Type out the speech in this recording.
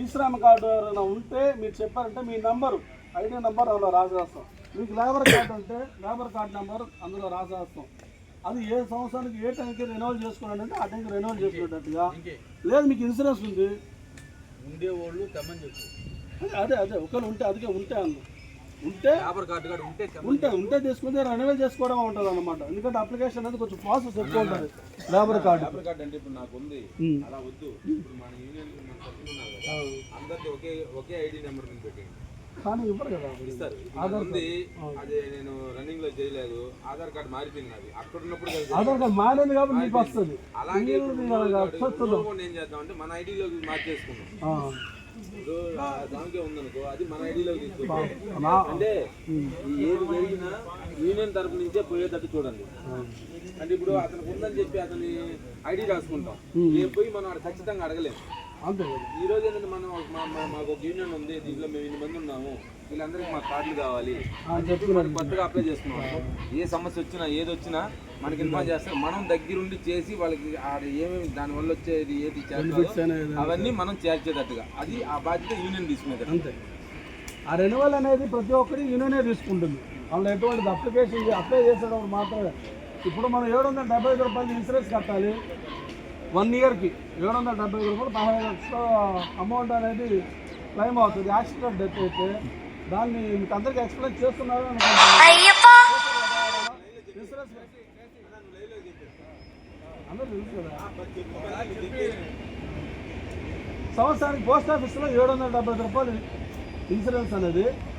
ఈశ్రామ card ఎవరైనా ఉంటే మీరు చెప్పారంటే మీ నంబరు ఐడి నంబర్ అందులో రాసేస్తాం. మీకు లేబర్ కార్డు ఉంటే లేబర్ కార్డు నెంబర్ అందులో రాసేస్తాం. అది ఏ సంవత్సరానికి ఏ టైంకి రెన్యువల్ చేసుకోవాలంటే అంటే ఆ టైంకి రెన్యువల్ చేసుకునేటట్టుగా. లేదు మీకు ఇన్సూరెన్స్ ఉంది. ఉండేవాళ్ళు అదే, అదే ఒకరు ఉంటే అదిగే ఉంటే అందు ఉంటే ఉంటే ఉంటే ఉంటే తీసుకుంటే రెన్యువల్ చేసుకోవడం ఉంటుంది అనమాట ఎందుకంటే అప్లికేషన్ అనేది కొంచెం ప్రాసెస్ ఎక్కువ ఉంటుంది. లేబర్ కార్డు లేబర్ కార్డ్ అంటే ఇప్పుడు నాకు ఉంది. అలా వద్దు. ఇప్పుడు మన యూనియన్ అందరికి ఒకే ఒకే ఐడి నెంబర్ మీద పెట్టండి కానీ ఇవ్వరు కదా ఇస్తారు. ఉంది అదే నేను రన్నింగ్లో చేయలేదు. ఆధార్ కార్డు మారిపోయింది నాది. అక్కడ ఉన్నప్పుడు ఆధార్ కార్డు మారింది కాబట్టి మీకు వస్తుంది. అలాగే ఏం చేద్దాం అంటే మన ఐడిలోకి మార్చేసుకున్నాం ఆ. ఇప్పుడు ఆ. దానికే ఉందనుకో అది మన ఐడిలోకి తీసుకుంటాం నా- అంటే ఏది జరిగినా యూనియన్ తరపు నుంచే పోయేటట్టు చూడండి. అంటే ఇప్పుడు అతనికి ఉందని చెప్పి అతని ఐడి రాసుకుంటాం. రేపు పోయి మనం ఖచ్చితంగా అడగలేము అంతే. ఈ రోజు ఏంటంటే మనం మాకు ఒక యూనియన్ ఉంది దీంట్లో మేము ఇన్ని మంది ఉన్నాము వీళ్ళందరికీ మా కార్డులు కావాలి అని చెప్పి మనం కొత్తగా అప్లై చేసుకున్నాం ఏ సమస్య వచ్చినా ఏది వచ్చినా మనకి ఇన్ఫార్మ్ చేస్తారు. మనం దగ్గరుండి చేసి వాళ్ళకి ఏమేమి దాని వల్ల వచ్చేది ఏది చేస్తారో అవన్నీ మనం చేర్చేటట్టుగా. అది ఆ బాధ్యత యూనియన్ తీసుకునేది అంతే. ఆ రెన్యువల్ అనేది ప్రతి ఒక్కరి యూనియనే తీసుకుంటుంది. అందులో ఎటువంటిది అప్లికేషన్ అప్లై చేసేటప్పుడు మాత్రమే. ఇప్పుడు మనం ఏడు వందల డెబ్బై ఐదు రూపాయలు ఇన్సూరెన్స్ కట్టాలి. వన్ ఇయర్కి ఏడు వందల డెబ్బై ఐదు రూపాయలు పదహైదు లక్షల అమౌంట్ అనేది క్లెయిమ్ అవుతుంది. యాక్సిడెంట్ డెత్ అయితే దాన్ని మీకు అందరికీ ఎక్స్ప్లెయిన్ చేస్తున్నారు ఇన్సూరెన్స్ అందరూ తెలుసు కదా. సంవత్సరానికి పోస్ట్ ఆఫీస్లో ఏడు వందల డెబ్బై ఐదు రూపాయలు ఇన్సూరెన్స్ అనేది